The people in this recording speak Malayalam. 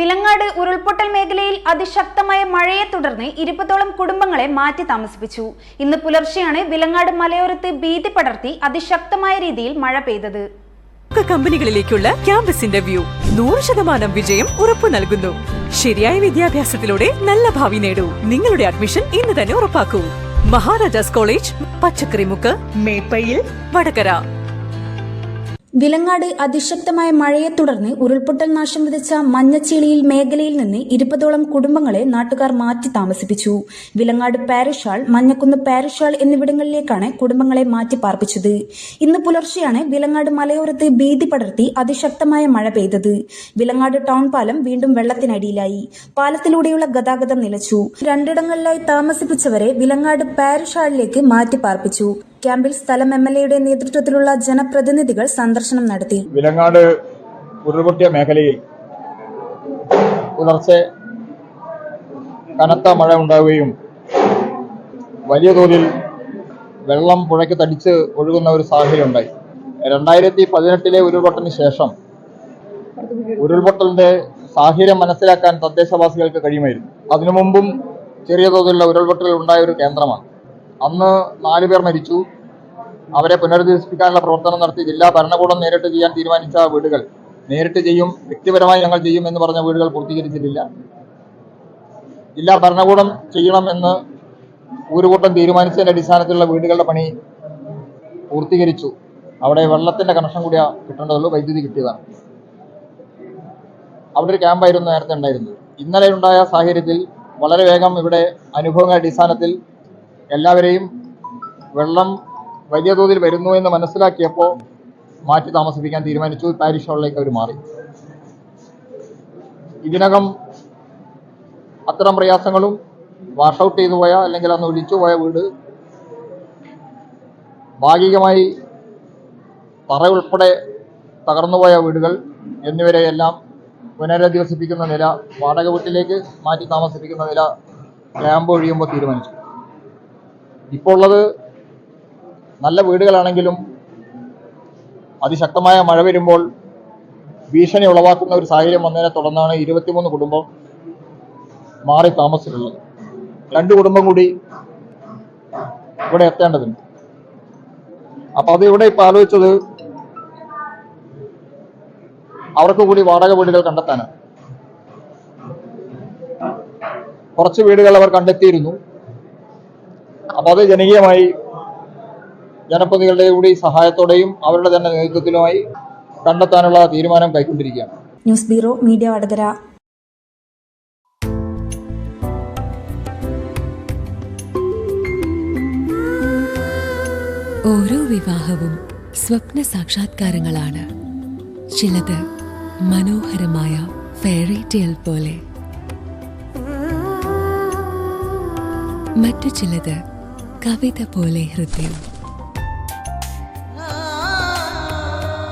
വിലങ്ങാട് ഉരുൾപൊട്ടൽ മേഖലയിൽ അതിശക്തമായ മഴയെ തുടർന്ന് ഇരുപതോളം കുടുംബങ്ങളെ മാറ്റി താമസിപ്പിച്ചു. ഇന്ന് പുലർച്ചെയാണ് വിലങ്ങാട് മലയോരത്ത് ഭീതി പടർത്തി അതിശക്തമായ രീതിയിൽ മഴ പെയ്തത്. കമ്പനികളിലേക്കുള്ള ക്യാമ്പസ് ഇന്റർവ്യൂ നൂറ് ശതമാനം വിജയം ഉറപ്പു നൽകുന്നു. ശരിയായ വിദ്യാഭ്യാസത്തിലൂടെ നല്ല ഭാവി നേടൂ. നിങ്ങളുടെ അഡ്മിഷൻ ഇന്ന് തന്നെ ഉറപ്പാക്കൂ. മഹാരാജാസ് കോളേജ് പച്ചക്കറിമുക്ക് മേപ്പയിൽ വടകര. വിലങ്ങാട് അതിശക്തമായ മഴയെ തുടർന്ന് ഉരുൾപൊട്ടൽ നാശം വിതച്ച മഞ്ഞച്ചീളിയിൽ മേഖലയിൽ നിന്ന് ഇരുപതോളം കുടുംബങ്ങളെ നാട്ടുകാർ മാറ്റി താമസിപ്പിച്ചു. Vilangad parish hall Manjakkunnu parish hall എന്നിവിടങ്ങളിലേക്കാണ് കുടുംബങ്ങളെ മാറ്റി പാർപ്പിച്ചത്. ഇന്ന് പുലർച്ചെയാണ് വിലങ്ങാട് മലയോരത്ത് ഭീതി പടർത്തി അതിശക്തമായ മഴ പെയ്തത്. വിലങ്ങാട് ടൗൺ പാലം വീണ്ടും വെള്ളത്തിനടിയിലായി. പാലത്തിലൂടെയുള്ള ഗതാഗതം നിലച്ചു. രണ്ടിടങ്ങളിലായി താമസിപ്പിച്ചവരെ വിലങ്ങാട് പാരിഷ് ഹാളിലേക്ക് മാറ്റി പാർപ്പിച്ചു. ക്യാമ്പിൽ സ്ഥലം എം എൽ എയുടെ നേതൃത്വത്തിലുള്ള ജനപ്രതിനിധികൾ സന്ദർശനം നടത്തി. വിലങ്ങാട് ഉരുൾപൊട്ടിയ മേഖലയിൽ പുലർച്ചെ കനത്ത മഴ ഉണ്ടാവുകയും വലിയ തോതിൽ വെള്ളം പുഴയ്ക്ക് തടിച്ച് ഒഴുകുന്ന ഒരു സാഹചര്യം ഉണ്ടായി. രണ്ടായിരത്തി പതിനെട്ടിലെ ഉരുൾപൊട്ടലിന് ശേഷം ഉരുൾപൊട്ടലിന്റെ സാഹചര്യം മനസ്സിലാക്കാൻ തദ്ദേശവാസികൾക്ക് കഴിയുമായിരുന്നു. അതിനു മുമ്പും ചെറിയ തോതിലുള്ള ഉരുൾപൊട്ടൽ ഉണ്ടായ ഒരു കേന്ദ്രമാണ്. അന്ന് നാല് പേർ മരിച്ചു. അവരെ പുനരധിവസിപ്പിക്കാനുള്ള പ്രവർത്തനം നടത്തി ജില്ലാ ഭരണകൂടം നേരിട്ട് ചെയ്യാൻ തീരുമാനിച്ച വീടുകൾ. നേരിട്ട് ചെയ്യും വ്യക്തിപരമായി ഞങ്ങൾ ചെയ്യും എന്ന് പറഞ്ഞ വീടുകൾ പൂർത്തീകരിച്ചിട്ടില്ല. ജില്ലാ ഭരണകൂടം ചെയ്യണം എന്ന് ഊരുകൂട്ടം തീരുമാനിച്ചതിന്റെ അടിസ്ഥാനത്തിലുള്ള വീടുകളുടെ പണി പൂർത്തീകരിച്ചു. അവിടെ വെള്ളത്തിന്റെ കണക്ഷൻ കൂടിയാ കിട്ടേണ്ടതുള്ളൂ വൈദ്യുതി കിട്ടിയതാണ്. അവിടെ ഒരു ക്യാമ്പായിരുന്നു നേരത്തെ ഉണ്ടായിരുന്നത്. ഇന്നലെ ഉണ്ടായ സാഹചര്യത്തിൽ വളരെ വേഗം ഇവിടെ അനുഭവങ്ങളുടെ അടിസ്ഥാനത്തിൽ എല്ലാവരെയും വെള്ളം വലിയ തോതിൽ വരുന്നു എന്ന് മനസ്സിലാക്കിയപ്പോൾ മാറ്റി താമസിപ്പിക്കാൻ തീരുമാനിച്ചു. പാരിഷ് ഹാളിലേക്ക് അവർ മാറി. ഇതിനകം അത്തരം പ്രയാസങ്ങളും വാഷ് ഔട്ട് ചെയ്തു പോയ അല്ലെങ്കിൽ അന്ന് ഒഴിച്ചു പോയ വീട് ഭാഗികമായി തറ ഉൾപ്പെടെ തകർന്നുപോയ വീടുകൾ എന്നിവരെയെല്ലാം പുനരധിവസിപ്പിക്കുന്ന നില വാടക വീട്ടിലേക്ക് മാറ്റി താമസിപ്പിക്കുന്ന നില ക്യാമ്പ് ഒഴിയുമ്പോൾ തീരുമാനിച്ചു. ഇപ്പോൾ ഉള്ളത് നല്ല വീടുകളാണെങ്കിലും അതിശക്തമായ മഴ വരുമ്പോൾ ഭീഷണി ഉളവാക്കുന്ന ഒരു സാഹചര്യം വന്നതിനെ തുടർന്നാണ് ഇരുപത്തിമൂന്ന് കുടുംബം മാറി താമസിച്ചിട്ടുള്ളത് രണ്ട് കുടുംബം കൂടി ഇവിടെ എത്തേണ്ടതുണ്ട്. അപ്പൊ അത് ഇവിടെ ഇപ്പൊ ആലോചിച്ചത് അവർക്ക് കൂടി വാടക വീടുകൾ കണ്ടെത്താനാണ്. കുറച്ച് വീടുകൾ അവർ കണ്ടെത്തിയിരുന്നു. അപ്പൊ അത് ജനകീയമായി ജനപ്രതിനിധികളുടെ കൂടി സഹായത്തോടെയും അവരുടെ തന്നെ നേതൃത്വത്തിലുമായി കണ്ടെത്താനുള്ള തീരുമാനം കൈക്കൊണ്ടിരിക്കുകയാണ്. News bureau media Vadakara. ഓരോ വിവാഹവും സ്വപ്ന സാക്ഷാത്കാരങ്ങളാണ്. ചിലത് മനോഹരമായ ഫെയറി ടെയിൽ പോലെ. മറ്റു ചിലത് കവിത പോലെ ഹൃദയം.